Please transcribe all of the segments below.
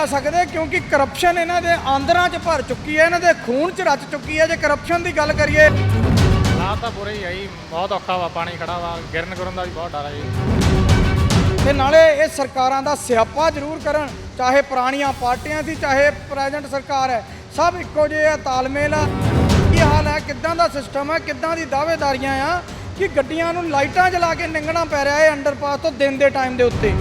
ਲਿਆ ਸਕਦੇ ਕਿਉਂਕਿ ਕਰਪਸ਼ਨ ਇਹਨਾਂ ਦੇ ਆਂਦਰਾਂ 'ਚ ਭਰ ਚੁੱਕੀ ਹੈ ਇਹਨਾਂ ਦੇ ਖੂਨ 'ਚ ਰਚ ਚੁੱਕੀ ਹੈ। ਜੇ ਕਰਪਸ਼ਨ ਦੀ ਗੱਲ ਕਰੀਏ ਹਾਲਾਤ ਤਾਂ ਬੁਰੇ ਹੀ ਆ ਜੀ ਬਹੁਤ ਔਖਾ ਵਾ ਪਾਣੀ ਖੜਾ ਵਾ ਗਿਰਨ ਗੁਰਨ ਦਾ ਵੀ ਬਹੁਤ ਡਰ ਆ ਜੀ। ਤੇ ਨਾਲੇ ਇਹ ਸਰਕਾਰਾਂ ਦਾ ਸਿਆਪਾ ਜ਼ਰੂਰ ਕਰਨ ਚਾਹੇ ਪੁਰਾਣੀਆਂ ਪਾਰਟੀਆਂ ਸੀ ਚਾਹੇ ਪ੍ਰੈਜ਼ੈਂਟ ਸਰਕਾਰ ਹੈ ਸਭ ਇੱਕੋ ਜਿਹੇ ਆ ਤਾਲਮੇਲ ਆ। ਕੀ ਹਾਲ ਹੈ? ਕਿੱਦਾਂ ਦਾ ਸਿਸਟਮ ਹੈ? ਕਿੱਦਾਂ ਦੀ ਦਾਅਵੇਦਾਰੀਆਂ ਆ? ਕਿ ਗੱਡੀਆਂ ਨੂੰ ਲਾਈਟਾਂ ਜਲਾ ਕੇ ਨਿੰਗਣਾ ਪੈ ਰਿਹਾ ਹੈ ਅੰਡਰਪਾਸ ਤੋਂ ਦਿਨ ਦੇ ਟਾਈਮ ਦੇ ਉੱਤੇ।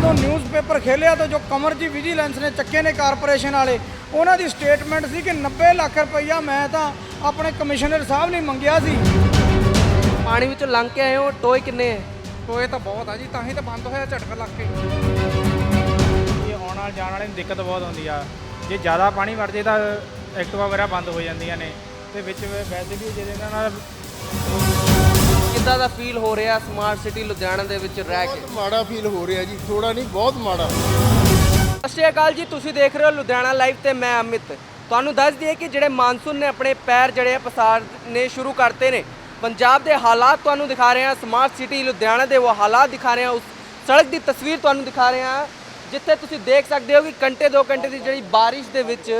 ਜਦੋਂ ਨਿਊਜ਼ਪੇਪਰ ਖੇਲਿਆ ਤਾਂ ਜੋ ਕਮਰ ਜੀ ਵਿਜੀਲੈਂਸ ਨੇ ਚੱਕੇ ਨੇ ਕਾਰਪੋਰੇਸ਼ਨ ਵਾਲੇ ਉਹਨਾਂ ਦੀ ਸਟੇਟਮੈਂਟ ਸੀ ਕਿ 90 ਲੱਖ ਰੁਪਈਆ ਮੈਂ ਤਾਂ ਆਪਣੇ ਕਮਿਸ਼ਨਰ ਸਾਹਿਬ ਨੇ ਮੰਗਿਆ ਸੀ। ਪਾਣੀ ਵਿੱਚੋਂ ਲੰਘ ਕੇ ਆਏ ਹੋ ਟੋਏ ਕਿੰਨੇ ਹੈ ਟੋਏ ਤਾਂ ਬਹੁਤ ਆ ਜੀ ਤਾਂ ਹੀ ਤਾਂ ਬੰਦ ਹੋਇਆ ਝਟਕਾ ਲੱਗ ਕੇ। ਇਹ ਆਉਣ ਵਾਲੇ ਜਾਣ ਵਾਲੇ ਨੂੰ ਦਿੱਕਤ ਬਹੁਤ ਆਉਂਦੀ ਆ। ਜੇ ਜ਼ਿਆਦਾ ਪਾਣੀ ਵੜ ਜੇ ਤਾਂ ਐਕਟਿਵਾ ਵਗੈਰਾ ਬੰਦ ਹੋ ਜਾਂਦੀਆਂ ਨੇ। ਤੇ ਵਿੱਚ ਵੈਸੇ ਵੀ ਜਿਹਦੇ ਨਾਲ ਕਿੱਦਾਂ ਦਾ ਫੀਲ ਹੋ ਰਿਹਾ ਸਮਾਰਟ ਸਿਟੀ ਲੁਧਿਆਣਾ ਦੇ ਵਿੱਚ ਰਹਿ ਕੇ? ਬਹੁਤ ਮਾੜਾ ਫੀਲ ਹੋ ਰਿਹਾ ਜੀ ਥੋੜਾ ਨਹੀਂ ਬਹੁਤ ਮਾੜਾ। ਸਤਿ ਸ਼੍ਰੀ ਅਕਾਲ ਜੀ ਤੁਸੀਂ ਦੇਖ ਰਹੇ ਹੋ ਲੁਧਿਆਣਾ ਲਾਈਵ ਤੇ ਮੈਂ ਅਮਿਤ। ਤੁਹਾਨੂੰ ਦੱਸ ਦਈਏ ਕਿ ਜਿਹੜੇ ਮਾਨਸੂਨ ਨੇ ਆਪਣੇ ਪੈਰ ਜਿਹੜੇ ਆ ਪਸਾਰਨੇ ਸ਼ੁਰੂ ਕਰਤੇ ਨੇ ਪੰਜਾਬ ਦੇ ਹਾਲਾਤ ਤੁਹਾਨੂੰ ਦਿਖਾ ਰਹੇ ਹਾਂ ਸਮਾਰਟ ਸਿਟੀ ਲੁਧਿਆਣਾ ਦੇ ਉਹ ਹਾਲਾਤ ਦਿਖਾ ਰਹੇ ਹਾਂ ਉਸ ਸੜਕ ਦੀ ਤਸਵੀਰ ਤੁਹਾਨੂੰ ਦਿਖਾ ਰਹੇ ਹਾਂ ਜਿੱਥੇ ਤੁਸੀਂ ਦੇਖ ਸਕਦੇ ਹੋ ਕਿ ਘੰਟੇ ਦੋ ਘੰਟੇ ਦੀ ਜਿਹੜੀ ਬਾਰਿਸ਼ ਦੇ ਵਿੱਚ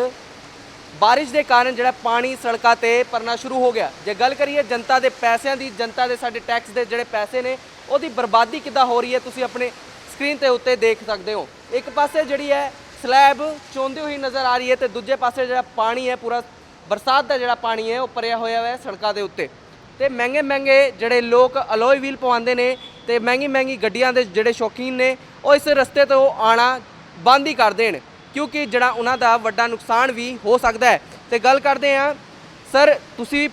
ਬਾਰਿਸ਼ ਦੇ ਕਾਰਨ ਜਿਹੜਾ ਪਾਣੀ ਸੜਕਾਂ ਤੇ ਪਰਨਾ ਸ਼ੁਰੂ ਹੋ ਗਿਆ। ਜੇ ਗੱਲ ਕਰੀਏ ਜਨਤਾ ਦੇ ਪੈਸਿਆਂ ਦੀ, ਜਨਤਾ ਦੇ ਸਾਡੇ ਟੈਕਸ ਦੇ ਜਿਹੜੇ ਪੈਸੇ ਨੇ, ਉਹਦੀ ਬਰਬਾਦੀ ਕਿੱਦਾਂ ਹੋ ਰਹੀ ਹੈ ਤੁਸੀਂ ਆਪਣੇ ਸਕਰੀਨ ਤੇ ਉੱਤੇ ਦੇਖ ਸਕਦੇ ਹੋ। ਇੱਕ ਪਾਸੇ ਜਿਹੜੀ ਹੈ ਸਲੈਬ ਚੋਂਦੀ ਹੋਈ ਨਜ਼ਰ ਆ ਰਹੀ ਹੈ ਤੇ ਦੂਜੇ ਪਾਸੇ ਜਿਹੜਾ ਪਾਣੀ ਹੈ, ਪੂਰਾ ਬਰਸਾਤ ਦਾ ਜਿਹੜਾ ਪਾਣੀ ਹੈ, ਉਹ ਭਰਿਆ ਹੋਇਆ ਹੈ ਸੜਕਾਂ ਦੇ ਉੱਤੇ। ਤੇ ਮਹਿੰਗੇ ਮਹਿੰਗੇ ਜਿਹੜੇ ਲੋਕ ਅਲੋਏ ਵੀਲ ਪਵਾਉਂਦੇ ਨੇ ਤੇ ਮਹਿੰਗੀ ਮਹਿੰਗੀ ਗੱਡੀਆਂ ਦੇ ਜਿਹੜੇ ਸ਼ੌਕੀਨ ਨੇ, ਉਹ ਇਸ ਰਸਤੇ ਤੋਂ ਆਣਾ ਬੰਦ ਹੀ ਕਰ ਦੇਣ। ਕਿਉਂਕਿ ਜਿਹੜਾ ਉਹਨਾਂ ਦਾ ਵੱਡਾ ਨੁਕਸਾਨ ਵੀ ਹੋ ਸਕਦਾ ਹੈ। ਤੇ ਗੱਲ ਕਰਦੇ ਹਾਂ, ਸਰ, ਤੁਸੀਂ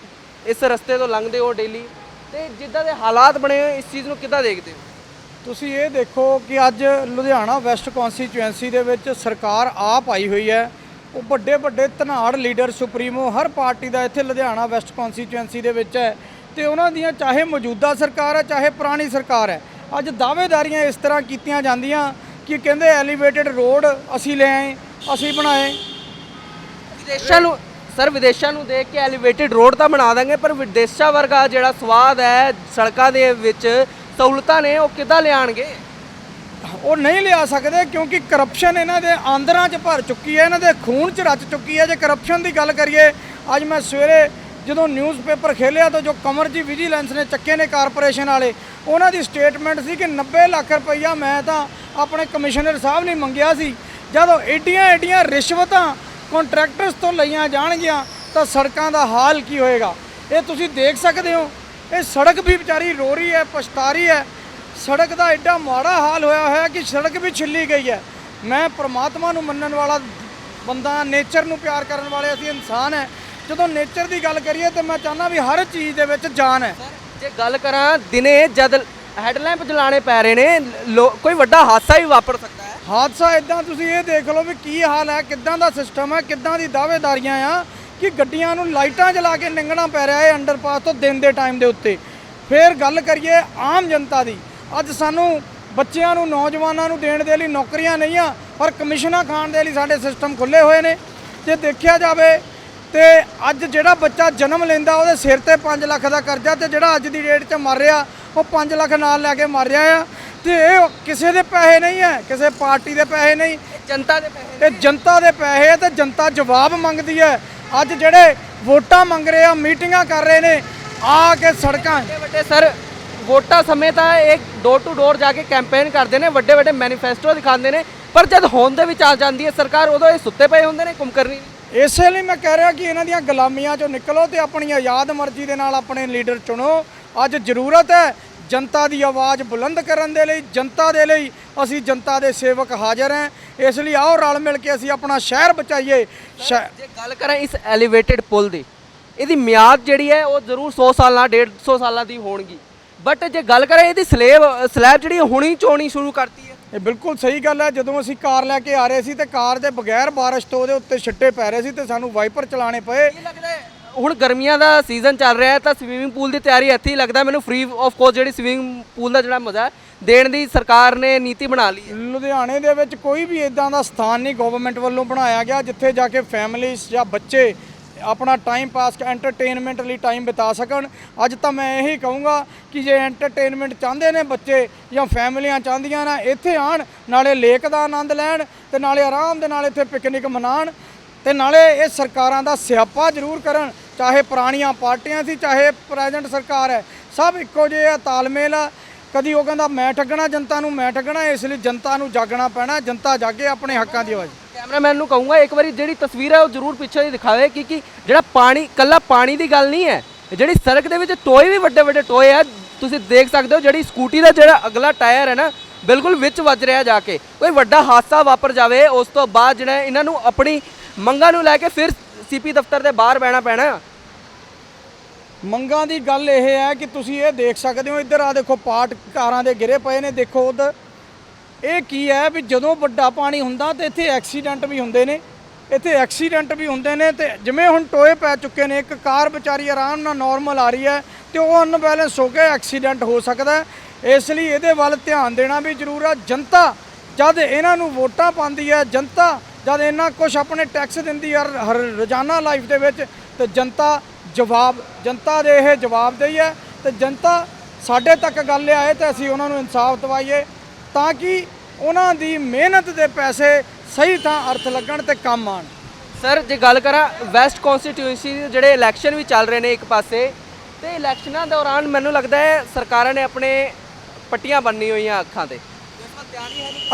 ਇਸ ਰਸਤੇ ਤੋਂ ਲੰਘਦੇ ਹੋ ਡੇਲੀ ਤੇ ਜਿੱਦਾਂ ਦੇ ਹਾਲਾਤ ਬਣੇ ਹੋਏ, ਇਸ ਚੀਜ਼ ਨੂੰ ਕਿੱਦਾਂ ਦੇਖਦੇ ਹੋ? ਤੁਸੀਂ ਇਹ ਦੇਖੋ ਕਿ ਅੱਜ ਲੁਧਿਆਣਾ ਵੈਸਟ ਕੌਂਸਟੀਚੁਐਂਸੀ ਦੇ ਵਿੱਚ ਸਰਕਾਰ ਆਪ ਆਈ ਹੋਈ ਹੈ। ਉਹ ਵੱਡੇ ਵੱਡੇ ਧਨਾੜ ਲੀਡਰ ਸੁਪਰੀਮੋ ਹਰ ਪਾਰਟੀ ਦਾ ਇੱਥੇ ਲੁਧਿਆਣਾ ਵੈਸਟ ਕੌਂਸਟੀਚੁਐਂਸੀ ਦੇ ਵਿੱਚ ਹੈ ਤੇ ਉਹਨਾਂ ਦੀਆਂ ਚਾਹੇ ਮੌਜੂਦਾ ਸਰਕਾਰ ਹੈ, ਚਾਹੇ ਪੁਰਾਣੀ ਸਰਕਾਰ ਹੈ। ਅੱਜ ਦਾਅਵੇਦਾਰੀਆਂ ਇਸ ਤਰ੍ਹਾਂ ਕੀਤੀਆਂ ਜਾਂਦੀਆਂ ਕਿ ਕਹਿੰਦੇ ਐਲੀਵੇਟਡ ਰੋਡ ਅਸੀਂ ਲੈ ਆਏ ਅਸੀਂ ਬਣਾਏ। ਵਿਦੇਸ਼ਾਂ ਨੂੰ ਸਰ ਵਿਦੇਸ਼ਾਂ ਨੂੰ ਦੇਖ ਕੇ ਐਲੀਵੇਟਡ ਰੋਡ ਤਾਂ ਬਣਾ ਦਾਂਗੇ ਪਰ ਵਿਦੇਸ਼ਾਂ ਵਰਗਾ ਜਿਹੜਾ ਸਵਾਦ ਹੈ ਸੜਕਾਂ ਦੇ ਵਿੱਚ ਸਹੂਲਤਾਂ ਨੇ ਉਹ ਕਿੱਦਾਂ ਲਿਆਣਗੇ ਉਹ ਨਹੀਂ ਲਿਆ ਸਕਦੇ ਕਿਉਂਕਿ ਕਰਪਸ਼ਨ ਇਹਨਾਂ ਦੇ ਆਂਦਰਾਂ 'ਚ ਭਰ ਚੁੱਕੀ ਹੈ ਇਹਨਾਂ ਦੇ ਖੂਨ 'ਚ ਰਚ ਚੁੱਕੀ ਹੈ। ਜੇ ਕਰਪਸ਼ਨ ਦੀ ਗੱਲ ਕਰੀਏ ਅੱਜ ਮੈਂ ਸਵੇਰੇ ਜਦੋਂ ਨਿਊਜ਼ਪੇਪਰ ਖੇਲਿਆ ਤਾਂ ਜੋ ਕਮਰ ਜੀ ਵਿਜੀਲੈਂਸ ਨੇ ਚੱਕੇ ਨੇ ਕਾਰਪੋਰੇਸ਼ਨ ਵਾਲੇ, ਉਹਨਾਂ ਦੀ ਸਟੇਟਮੈਂਟ ਸੀ ਕਿ 90 ਲੱਖ ਰੁਪਈਆ ਮੈਂ ਤਾਂ ਆਪਣੇ ਕਮਿਸ਼ਨਰ ਸਾਹਿਬ ਨੇ ਮੰਗਿਆ ਸੀ। ਜਦੋਂ ਏਡੀਆਂ ਏਡੀਆਂ ਰਿਸ਼ਵਤਾਂ ਕੰਟਰੈਕਟਰਸ ਤੋਂ ਲਈਆਂ ਜਾਣਗੀਆਂ, ਤਾਂ ਸੜਕਾਂ ਦਾ ਹਾਲ ਕੀ ਹੋਏਗਾ? ਇਹ ਤੁਸੀਂ ਦੇਖ ਸਕਦੇ ਹੋ। ਇਹ ਸੜਕ ਵੀ ਵਿਚਾਰੀ ਰੋ ਰਹੀ ਹੈ, ਪਛਤਾ ਰਹੀ ਹੈ। ਸੜਕ ਦਾ ਐਡਾ ਮਾੜਾ ਹਾਲ ਹੋਇਆ ਹੋਇਆ ਕਿ ਸੜਕ ਵੀ ਛਿੱਲੀ ਗਈ ਹੈ। ਮੈਂ ਪ੍ਰਮਾਤਮਾ ਨੂੰ ਮੰਨਣ ਵਾਲਾ ਬੰਦਾ, ਨੇਚਰ ਨੂੰ ਪਿਆਰ ਕਰਨ ਵਾਲੇ ਅਸੀਂ ਇਨਸਾਨ ਹੈ। ਜਦੋਂ ਨੇਚਰ ਦੀ ਗੱਲ ਕਰੀਏ ਤੇ ਮੈਂ ਚਾਹੁੰਦਾ ਵੀ ਹਰ ਚੀਜ਼ ਦੇ ਵਿੱਚ ਜਾਨ ਹੈ। ਜੇ ਗੱਲ ਕਰਾਂ ਦਿਨੇ ਜਦ ਹੈਡਲੈਂਪ ਜਲਾਣੇ ਪੈ ਰਹੇ ਨੇ ਲੋ- ਕੋਈ ਵੱਡਾ ਹਾਦਸਾ ਵੀ ਵਾਪਰ ਸਕਦਾ ਹੈ। ਹਾਦਸਾ ਇਦਾਂ ਤੁਸੀਂ ਇਹ ਦੇਖ ਲਓ ਵੀ ਕੀ ਹਾਲ ਹੈ ਕਿੱਦਾਂ ਦਾ ਸਿਸਟਮ ਹੈ ਕਿੱਦਾਂ ਦੀ ਦਾਅਵੇਦਾਰੀਆਂ ਆ ਕਿ ਗੱਡੀਆਂ ਨੂੰ ਲਾਈਟਾਂ ਜਲਾ ਕੇ ਨਿੰਗਣਾ ਪੈ ਰਿਹਾ ਹੈ ਅੰਡਰਪਾਸ ਤੋਂ ਦਿਨ ਦੇ ਟਾਈਮ ਦੇ ਉੱਤੇ। ਫਿਰ ਗੱਲ ਕਰੀਏ ਆਮ ਜਨਤਾ ਦੀ ਅੱਜ ਸਾਨੂੰ ਬੱਚਿਆਂ ਨੂੰ ਨੌਜਵਾਨਾਂ ਨੂੰ ਦੇਣ ਦੇ ਲਈ ਨੌਕਰੀਆਂ ਨਹੀਂ ਆ ਪਰ ਕਮਿਸ਼ਨਾਂ ਖਾਣ ਦੇ ਲਈ ਸਾਡੇ ਸਿਸਟਮ ਖੁੱਲੇ ਹੋਏ ਨੇ। ਜੇ ਦੇਖਿਆ ਜਾਵੇ ਤੇ ਅੱਜ ਜਿਹੜਾ ਬੱਚਾ ਜਨਮ ਲੈਂਦਾ ਉਹਦੇ ਸਿਰ ਤੇ 5 ਲੱਖ ਦਾ ਕਰਜ਼ਾ ਤੇ ਜਿਹੜਾ ਅੱਜ ਦੀ ਡੇਟ 'ਚ ਮਰ ਰਿਹਾ ਉਹ 5 ਲੱਖ ਨਾਲ ਲੈ ਕੇ ਮਰ ਰਿਹਾ ਆ। ਤੇ ਇਹ ਕਿਸੇ ਦੇ ਪੈਸੇ ਨਹੀਂ ਹੈ ਕਿਸੇ ਪਾਰਟੀ ਦੇ ਪੈਸੇ ਨਹੀਂ। ਜਨਤਾ ਦੇ ਪੈਸੇ ਇਹ ਜਨਤਾ ਦੇ ਪੈਸੇ ਤੇ ਜਨਤਾ ਜਵਾਬ ਮੰਗਦੀ ਹੈ। ਅੱਜ ਜਿਹੜੇ ਵੋਟਾਂ ਮੰਗ ਰਹੇ ਆ ਮੀਟਿੰਗਾਂ ਕਰ ਰਹੇ ਨੇ ਆ ਕੇ ਸੜਕਾਂ ਵੱਡੇ ਵੱਡੇ ਸਰ ਵੋਟਾਂ ਸਮੇਂ ਤਾਂ ਇਹ ਡੋਰ ਟੂ ਡੋਰ ਜਾ ਕੇ ਕੈਂਪੇਨ ਕਰਦੇ ਨੇ ਵੱਡੇ ਵੱਡੇ ਮੈਨੀਫੈਸਟੋ ਦਿਖਾਉਂਦੇ ਨੇ ਪਰ ਜਦ ਹੋਂਦ ਦੇ ਵਿੱਚ ਆ ਜਾਂਦੀ ਹੈ ਸਰਕਾਰ ਉਦੋਂ ਇਹ ਸੁੱਤੇ ਪਏ ਹੁੰਦੇ ਨੇ ਕੁੰਕਰਨੀ ਨਹੀਂ। ਇਸੇ ਲਈ ਮੈਂ ਕਹਿ ਰਿਹਾ ਕਿ ਇਹਨਾਂ ਦੀਆਂ ਗੁਲਾਮੀਆਂ ਚੋਂ ਨਿਕਲੋ ਤੇ ਆਪਣੀ ਆਜ਼ਾਦ ਮਰਜ਼ੀ ਦੇ ਨਾਲ ਆਪਣੇ ਲੀਡਰ ਚੁਣੋ। ਅੱਜ ਜ਼ਰੂਰਤ ਹੈ ਜਨਤਾ ਦੀ ਆਵਾਜ਼ ਬੁਲੰਦ ਕਰਨ ਦੇ ਲਈ, ਜਨਤਾ ਦੇ ਲਈ ਅਸੀਂ ਜਨਤਾ ਦੇ ਸੇਵਕ ਹਾਜ਼ਰ ਹਾਂ। ਇਸ ਲਈ ਆਓ ਰਲ ਮਿਲ ਕੇ ਅਸੀਂ ਆਪਣਾ ਸ਼ਹਿਰ ਬਚਾਈਏ। ਸ਼ਹਿ- ਜੇ ਗੱਲ ਕਰਾਂ ਇਸ ਐਲੀਵੇਟਿਡ ਪੁਲ ਦੀ, ਇਹਦੀ ਮਿਆਦ ਜਿਹੜੀ ਹੈ ਉਹ ਜ਼ਰੂਰ 100 ਸਾਲਾਂ 150 ਸਾਲਾਂ ਦੀ ਹੋਣਗੀ। ਬਟ ਜੇ ਗੱਲ ਕਰਾਂ ਇਹਦੀ ਸਲੇਬ, ਸਲੈਬ ਜਿਹੜੀ ਹੁਣੀ ਚੋਣੀ ਸ਼ੁਰੂ ਕਰਤੀ ਇਹ ਬਿਲਕੁਲ ਸਹੀ ਗੱਲ ਹੈ। ਜਦੋਂ ਅਸੀਂ ਕਾਰ ਲੈ ਕੇ ਆ ਰਹੇ ਸੀ ਤੇ ਕਾਰ ਦੇ ਬਗੈਰ ਬਾਰਿਸ਼ ਤੋਂ ਉਹਦੇ ਉੱਤੇ ਛਿੱਟੇ ਪੈ ਰਹੇ ਸੀ ਤੇ ਸਾਨੂੰ ਵਾਈਪਰ ਚਲਾਣੇ ਪਏ। ਲੱਗਦਾ ਹੁਣ ਗਰਮੀਆਂ ਦਾ ਸੀਜ਼ਨ ਚੱਲ ਰਿਹਾ ਹੈ ਤਾਂ ਸਵੀਮਿੰਗ ਪੂਲ ਦੀ ਤਿਆਰੀ ਇੱਥੇ ਹੀ ਲੱਗਦਾ। ਮੈਨੂੰ ਫ੍ਰੀ ਆਫ ਕੋਸਟ ਜਿਹੜੀ ਸਵੀਮਿੰਗ ਪੂਲ ਦਾ ਜਿਹੜਾ ਮਜ਼ਾ ਹੈ ਦੇਣ ਦੀ ਸਰਕਾਰ ਨੇ ਨੀਤੀ ਬਣਾ ਲਈ ਹੈ। ਲੁਧਿਆਣੇ ਦੇ ਵਿੱਚ ਕੋਈ ਵੀ ਇਦਾਂ ਦਾ ਸਥਾਨ ਨਹੀਂ ਗਵਰਨਮੈਂਟ ਵੱਲੋਂ ਬਣਾਇਆ ਗਿਆ ਜਿੱਥੇ ਜਾ ਕੇ ਫੈਮਿਲੀਜ਼ ਜਾਂ ਬੱਚੇ ਆਪਣਾ ਟਾਈਮ ਪਾਸ ਐਂਟਰਟੇਨਮੈਂਟ ਲਈ ਟਾਈਮ ਬਿਤਾ ਸਕਣ। ਅੱਜ ਤਾਂ ਮੈਂ ਇਹੀ ਕਹੂੰਗਾ ਕਿ ਜੇ ਐਂਟਰਟੇਨਮੈਂਟ ਚਾਹੁੰਦੇ ਨੇ ਬੱਚੇ ਜਾਂ ਫੈਮਲੀਆਂ ਚਾਹੁੰਦੀਆਂ ਨਾ, ਇੱਥੇ ਆਣ ਨਾਲੇ ਲੇਕ ਦਾ ਆਨੰਦ ਲੈਣ ਤੇ ਨਾਲੇ ਆਰਾਮ ਦੇ ਨਾਲ ਇੱਥੇ ਪਿਕਨਿਕ ਮਨਾਉਣ ਤੇ ਨਾਲੇ ਇਹ ਸਰਕਾਰਾਂ ਦਾ ਸਿਆਪਾ ਜ਼ਰੂਰ ਕਰਨ, ਚਾਹੇ ਪੁਰਾਣੀਆਂ ਪਾਰਟੀਆਂ ਸੀ, ਚਾਹੇ ਪ੍ਰੈਜ਼ੈਂਟ ਸਰਕਾਰ ਹੈ, ਸਭ ਇੱਕੋ ਜਿਹੇ ਆ, ਤਾਲਮੇਲ ਆ। ਕਦੀ ਉਹ ਕਹਿੰਦਾ, ਮੈਂ ਠੱਗਣਾ ਜਨਤਾ ਨੂੰ, ਮੈਂ ਠੱਗਣਾ, ਇਸ ਲਈ ਜਨਤਾ ਨੂੰ ਜਾਗਣਾ ਪੈਣਾ, ਜਨਤਾ ਜਾਗੇ ਆਪਣੇ ਹੱਕਾਂ ਦੀ ਆਵਾਜ਼। ਕੈਮਰਾਮੈਨ ਨੂੰ ਕਹੂੰਗਾ, ਇੱਕ ਵਾਰੀ ਜਿਹੜੀ ਤਸਵੀਰ ਹੈ ਉਹ ਜ਼ਰੂਰ ਪਿੱਛੇ ਦੀ ਦਿਖਾਵੇ ਕਿਉਂਕਿ ਜਿਹੜਾ ਪਾਣੀ, ਕੱਲਾ ਪਾਣੀ ਦੀ ਗੱਲ ਨਹੀਂ ਹੈ, ਜਿਹੜੀ ਸੜਕ ਦੇ ਵਿੱਚ ਟੋਏ ਵੀ ਵੱਡੇ ਵੱਡੇ ਟੋਏ ਆ, ਤੁਸੀਂ ਦੇਖ ਸਕਦੇ ਹੋ ਜਿਹੜੀ ਸਕੂਟੀ ਦਾ ਜਿਹੜਾ ਅਗਲਾ ਟਾਇਰ ਹੈ ਨਾ, ਬਿਲਕੁਲ ਵਿੱਚ ਵੱਜ ਰਿਹਾ ਜਾ ਕੇ। ਕੋਈ ਵੱਡਾ ਹਾਦਸਾ ਵਾਪਰ ਜਾਵੇ, ਉਸ ਤੋਂ ਬਾਅਦ ਜਿਹੜਾ ਇਹਨਾਂ ਨੂੰ ਆਪਣੀ ਮੰਗਾਂ ਨੂੰ ਲੈ ਕੇ ਫਿਰ ਸੀਪੀ ਦਫ਼ਤਰ ਦੇ ਬਾਹਰ ਬਹਿਣਾ ਪੈਣਾ। ਮੰਗਾਂ ਦੀ ਗੱਲ ਇਹ ਹੈ ਕਿ ਤੁਸੀਂ ਇਹ ਦੇਖ ਸਕਦੇ ਹੋ, ਇੱਧਰ ਆ ਦੇਖੋ, ਪਾਟ ਕਾਰਾਂ ਦੇ ਗਿਰੇ ਪਏ ਨੇ, ਦੇਖੋ ਉਧਰ। ਇਹ ਕੀ ਹੈ ਵੀ ਜਦੋਂ ਵੱਡਾ ਪਾਣੀ ਹੁੰਦਾ ਤੇ ਇੱਥੇ ਐਕਸੀਡੈਂਟ ਵੀ ਹੁੰਦੇ ਨੇ, ਇੱਥੇ ਐਕਸੀਡੈਂਟ ਵੀ ਹੁੰਦੇ ਨੇ ਤੇ ਜਿਵੇਂ ਹੁਣ ਟੋਏ ਪੈ ਚੁੱਕੇ ਨੇ, ਇੱਕ ਕਾਰ ਵਿਚਾਰੀ ਆਰਾਮ ਨਾਲ ਨਾਰਮਲ ਆ ਰਹੀ ਹੈ ਤੇ ਉਹ ਅਨਬੈਲੈਂਸ ਹੋ ਕੇ ਐਕਸੀਡੈਂਟ ਹੋ ਸਕਦਾ ਇਸ ਲਈ ਇਹਦੇ ਵੱਲ ਧਿਆਨ ਦੇਣਾ ਵੀ ਜ਼ਰੂਰ ਆ, ਜਨਤਾ ਜਦ ਇਹਨਾਂ ਨੂੰ ਵੋਟਾਂ ਪਾਉਂਦੀ ਹੈ, ਜਨਤਾ ਜਦ ਇਹਨਾਂ ਕੁਝ ਆਪਣੇ ਟੈਕਸ ਦਿੰਦੀ ਹੈ, ਹਰ ਰੋਜ਼ਾਨਾ ਲਾਈਫ ਦੇ ਵਿੱਚ, ਤੇ ਜਨਤਾ ਜਵਾਬ, ਜਨਤਾ ਦੇ ਇਹ ਜਵਾਬਦੇਹੀ ਹੈ ਤੇ ਜਨਤਾ ਸਾਡੇ ਤੱਕ ਗੱਲ ਲਿਆਏ ਤੇ ਅਸੀਂ ਉਹਨਾਂ ਨੂੰ ਇਨਸਾਫ ਦਿਵਾਈਏ। ਤਾਂ ਕਿ ਉਹਨਾਂ ਦੀ ਮਿਹਨਤ ਦੇ ਪੈਸੇ ਸਹੀ ਥਾਂ ਅਰਥ ਲੱਗਣ ਤੇ ਕੰਮ ਆਣ ਸਰ ਜੇ ਗੱਲ ਕਰਾਂ ਵੈਸਟ ਕਨਸਟੀਟਿਊਂਸੀ ਦੇ ਜਿਹੜੇ ਇਲੈਕਸ਼ਨ ਵੀ ਚੱਲ ਰਹੇ ਨੇ ਇੱਕ ਪਾਸੇ ਤੇ ਇਲੈਕਸ਼ਨਾਂ ਦੌਰਾਨ ਮੈਨੂੰ ਲੱਗਦਾ ਹੈ ਸਰਕਾਰਾਂ ਨੇ ਆਪਣੇ ਪੱਟੀਆਂ ਬੰਨੀ ਹੋਈਆਂ ਅੱਖਾਂ ਤੇ।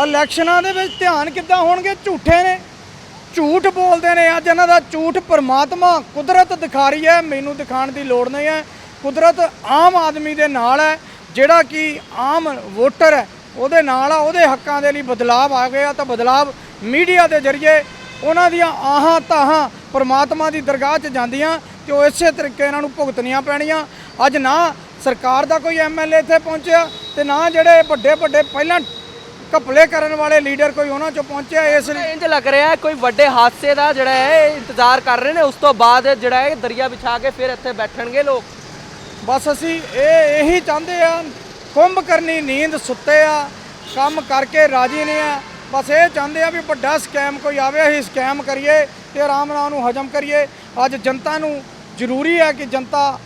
ਇਲੈਕਸ਼ਨਾਂ ਦੇ ਵਿੱਚ ਧਿਆਨ ਕਿੱਦਾਂ ਹੋਣਗੇ? ਝੂਠੇ ਨੇ। ਝੂਠ ਬੋਲਦੇ ਨੇ। ਅੱਜ ਇਹਨਾਂ ਦਾ ਝੂਠ ਪਰਮਾਤਮਾ ਕੁਦਰਤ ਦਿਖਾ ਰਹੀ ਹੈ। ਮੈਨੂੰ ਦਿਖਾਣ ਦੀ ਲੋੜ ਨਹੀਂ ਹੈ। ਕੁਦਰਤ ਆਮ ਆਦਮੀ ਦੇ ਨਾਲ ਹੈ ਜਿਹੜਾ ਕਿ ਆਮ ਵੋਟਰ ਹੈ। ਉਹਦੇ ਨਾਲ ਆ ਉਹਦੇ ਹੱਕਾਂ ਦੇ ਲਈ ਬਦਲਾਵ ਆ ਗਿਆ ਤਾਂ ਬਦਲਾਵ ਮੀਡੀਆ ਦੇ ਜ਼ਰੀਏ ਉਹਨਾਂ ਦੀਆਂ ਆਹਾਂ ਤਾਹਾਂ ਪਰਮਾਤਮਾ ਦੀ ਦਰਗਾਹ 'ਚ ਜਾਂਦੀਆਂ ਤੇ ਉਹ ਇਸੇ ਤਰੀਕੇ ਇਹਨਾਂ ਨੂੰ ਭੁਗਤਣੀਆਂ ਪੈਣੀਆਂ। ਅੱਜ ਨਾ ਸਰਕਾਰ ਦਾ ਕੋਈ ਐਮਐਲਏ ਇੱਥੇ ਪਹੁੰਚਿਆ ਤੇ ਨਾ ਜਿਹੜੇ ਵੱਡੇ ਵੱਡੇ ਪਹਿਲਾਂ ਘਪਲੇ ਕਰਨ ਵਾਲੇ ਲੀਡਰ ਕੋਈ ਉਹਨਾਂ ਚੋਂ ਪਹੁੰਚਿਆ ਇਸ ਲਈ। ਇੰਜ ਲੱਗ ਰਿਹਾ ਕੋਈ ਵੱਡੇ ਹਾਦਸੇ ਦਾ ਜਿਹੜਾ ਹੈ ਇੰਤਜ਼ਾਰ ਕਰ ਰਹੇ ਨੇ ਉਸ ਤੋਂ ਬਾਅਦ ਜਿਹੜਾ ਹੈ ਦਰਿਆ ਵਿਛਾ ਕੇ ਫਿਰ ਇੱਥੇ ਬੈਠਣਗੇ ਲੋਕ। ਬਸ ਅਸੀਂ ਇਹ ਇਹੀ ਚਾਹੁੰਦੇ ਆ ਕੁੰਭ ਕਰਨੀ, ਨੀਂਦ ਸੁੱਤੇ ਆ, ਕੰਮ ਕਰਕੇ ਰਾਜੀ ਨਹੀਂ ਆ। ਬਸ ਇਹ ਚਾਹੁੰਦੇ ਆ ਵੀ ਵੱਡਾ ਸਕੈਮ ਕੋਈ ਆਵੇ, ਅਸੀਂ ਸਕੈਮ ਕਰੀਏ ਤੇ ਆਰਾਮ ਨਾਲ ਉਹਨੂੰ ਹਜਮ ਕਰੀਏ। ਅੱਜ ਜਨਤਾ ਨੂੰ ਜ਼ਰੂਰੀ ਹੈ ਕਿ ਜਨਤਾ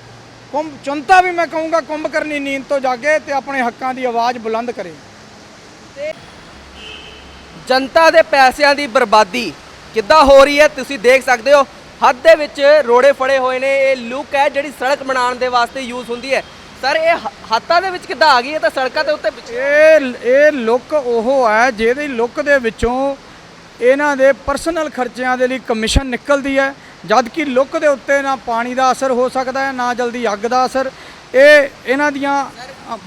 ਕੁੰਭ, ਜਨਤਾ ਵੀ ਮੈਂ ਕਹੂੰਗਾ ਕੁੰਭ ਕਰਨੀ, ਨੀਂਦ ਤੋਂ ਜਾਗੇ ਤੇ ਆਪਣੇ ਹੱਕਾਂ ਦੀ ਆਵਾਜ਼ ਬੁਲੰਦ ਕਰੇ। ਜਨਤਾ ਦੇ ਪੈਸਿਆਂ ਦੀ ਬਰਬਾਦੀ ਕਿੱਦਾਂ ਹੋ ਰਹੀ ਹੈ ਤੁਸੀਂ ਦੇਖ ਸਕਦੇ ਹੋ। ਹੱਦ ਦੇ ਵਿੱਚ ਰੋੜੇ ਫੜੇ ਹੋਏ ਨੇ, ਇਹ ਲੁੱਕ ਹੈ ਜਿਹੜੀ ਸੜਕ ਬਣਾਉਣ ਦੇ ਵਾਸਤੇ ਯੂਜ਼ ਹੁੰਦੀ ਹੈ। ਸਰ, ਇਹ ਹੱਥਾਂ ਦੇ ਵਿੱਚ ਕਿੱਦਾਂ ਆ ਗਈ ਹੈ? ਤਾਂ ਸੜਕਾਂ ਦੇ ਉੱਤੇ ਇਹ ਇਹ ਲੁੱਕ ਉਹ ਹੈ ਜਿਹਦੀ ਲੁੱਕ ਦੇ ਵਿੱਚੋਂ ਇਹਨਾਂ ਦੇ ਪਰਸਨਲ ਖਰਚਿਆਂ ਦੇ ਲਈ ਕਮਿਸ਼ਨ ਨਿਕਲਦੀ ਹੈ। ਜਦ ਕਿ ਲੁੱਕ ਦੇ ਉੱਤੇ ਨਾ ਪਾਣੀ ਦਾ ਅਸਰ ਹੋ ਸਕਦਾ ਹੈ, ਨਾ ਜਲਦੀ ਅੱਗ ਦਾ ਅਸਰ। ਇਹ ਇਹਨਾਂ ਦੀਆਂ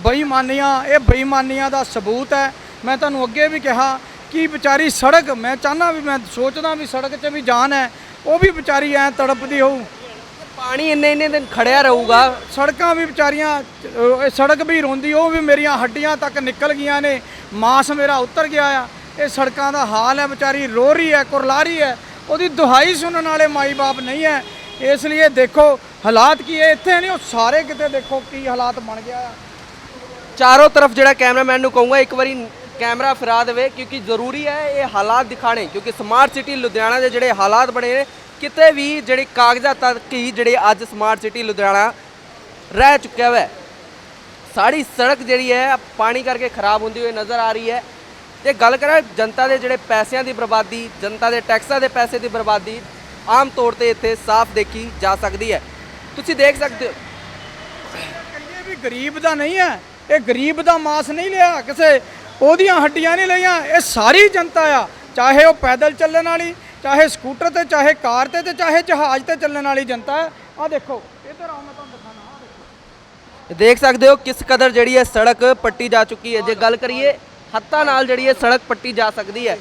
ਬੇਈਮਾਨੀਆਂ, ਇਹ ਬੇਈਮਾਨੀਆਂ ਦਾ ਸਬੂਤ ਹੈ। ਮੈਂ ਤੁਹਾਨੂੰ ਅੱਗੇ ਵੀ ਕਿਹਾ ਕਿ ਵਿਚਾਰੀ ਸੜਕ, ਮੈਂ ਚਾਹਨਾ ਵੀ, ਮੈਂ ਸੋਚਦਾ ਵੀ ਸੜਕ 'ਚ ਵੀ ਜਾਨ ਹੈ। ਉਹ ਵੀ ਵਿਚਾਰੀ ਐ ਤੜਪਦੀ ਹੋਊ। ਪਾਣੀ ਇੰਨੇ ਇੰਨੇ ਦਿਨ ਖੜਿਆ ਰਹੂਗਾ। ਸੜਕਾਂ ਵੀ ਵਿਚਾਰੀਆਂ, ਅਹ, ਇਹ ਸੜਕ ਵੀ ਰੋਂਦੀ, ਉਹ ਵੀ ਮੇਰੀਆਂ ਹੱਡੀਆਂ ਤੱਕ ਨਿਕਲ ਗਈਆਂ ਨੇ। ਮਾਸ ਮੇਰਾ ਉਤਰ ਗਿਆ ਆ। ਇਹ ਸੜਕਾਂ ਦਾ ਹਾਲ ਹੈ, ਵਿਚਾਰੀ ਰੋ ਰਹੀ ਹੈ ਕੁਰਲਾ ਰਹੀ ਹੈ। ਉਹਦੀ ਦੁਹਾਈ ਸੁਣਨ ਵਾਲੇ ਮਾਈ-ਬਾਪ ਨਹੀਂ ਹੈ। ਇਸ ਲਈ ਦੇਖੋ, ਹਾਲਾਤ ਕੀ ਹੈ? ਇੱਥੇ ਨਹੀਂ, ਉਹ ਸਾਰੇ ਕਿਤੇ ਦੇਖੋ ਕੀ ਹਾਲਾਤ ਬਣ ਗਿਆ ਆ। ਚਾਰੋਂ ਤਰਫ ਜਿਹੜਾ ਕੈਮਰਾਮੈਨ ਨੂੰ ਕਹੂੰਗਾ, ਇੱਕ ਵਾਰੀ ਕੈਮਰਾ ਫਿਰਾ ਦੇਵੇ, ਕਿਉਂਕਿ ਜ਼ਰੂਰੀ ਹੈ ਇਹ ਹਾਲਾਤ ਦਿਖਾਣੇ ਕਿਉਂਕਿ ਸਮਾਰਟ ਸਿਟੀ ਲੁਧਿਆਣਾ ਦੇ ਜਿਹੜੇ ਹਾਲਾਤ ਬਣੇ ਨੇ ਕਿਤੇ ਵੀ ਜਿਹੜੇ ਕਾਗਜ਼ਾਂ ਤੱਕ ਹੀ ਜਿਹੜੇ ਅੱਜ ਸਮਾਰਟ ਸਿਟੀ ਲੁਧਿਆਣਾ ਰਹਿ ਚੁੱਕਿਆ ਹੋਇਆ ਸਾਰੀ ਸੜਕ ਜਿਹੜੀ ਹੈ ਪਾਣੀ ਕਰਕੇ ਖਰਾਬ ਹੁੰਦੀ ਹੋਈ ਨਜ਼ਰ ਆ ਰਹੀ ਹੈ। ਤੇ ਗੱਲ ਕਰਾਂ ਜਨਤਾ ਦੇ ਜਿਹੜੇ ਪੈਸਿਆਂ ਦੀ ਬਰਬਾਦੀ, ਜਨਤਾ ਦੇ ਟੈਕਸਾਂ ਦੇ ਪੈਸੇ ਦੀ ਬਰਬਾਦੀ, ਆਮ ਤੌਰ ਤੇ ਇੱਥੇ ਸਾਫ਼ ਦੇਖੀ ਜਾ ਸਕਦੀ ਹੈ। ਤੁਸੀਂ ਦੇਖ ਸਕਦੇ ਹੋ। ਕਰੀਏ ਵੀ ਗਰੀਬ ਦਾ ਨਹੀਂ ਹੈ, ਇਹ ਗਰੀਬ ਦਾ ਮਾਸ ਨਹੀਂ ਲਿਆ, ਕਿਸੇ ਉਹਦੀਆਂ ਹੱਡੀਆਂ ਨਹੀਂ ਲਈਆਂ, ਇਹ ਸਾਰੀ ਜਨਤਾ ਆ, ਚਾਹੇ ਉਹ ਪੈਦਲ ਚੱਲਣ ਵਾਲੀ ਚਾਹੇ ਸਕੂਟਰ ਤੇ ਚਾਹੇ ਕਾਰ ਤੇ ਤੇ ਚਾਹੇ ਜਹਾਜ਼ ਤੇ ਚੱਲਣ ਵਾਲੀ ਜਨਤਾ ਹੈ। ਆ ਦੇਖੋ ਇੱਧਰ ਆਓ ਮੈਂ ਤੁਹਾਨੂੰ ਦਿਖਾਣਾ ਆ ਦੇਖੋ। ਦੇਖ ਸਕਦੇ ਹੋ ਕਿਸ ਕਦਰ ਜਿਹੜੀ ਹੈ ਸੜਕ ਪੱਟੀ ਜਾ ਚੁੱਕੀ ਹੈ। ਜੇ ਗੱਲ ਕਰੀਏ ਹੱਥਾਂ ਨਾਲ ਜਿਹੜੀ ਹੈ ਸੜਕ ਪੱਟੀ ਜਾ ਸਕਦੀ ਹੈ।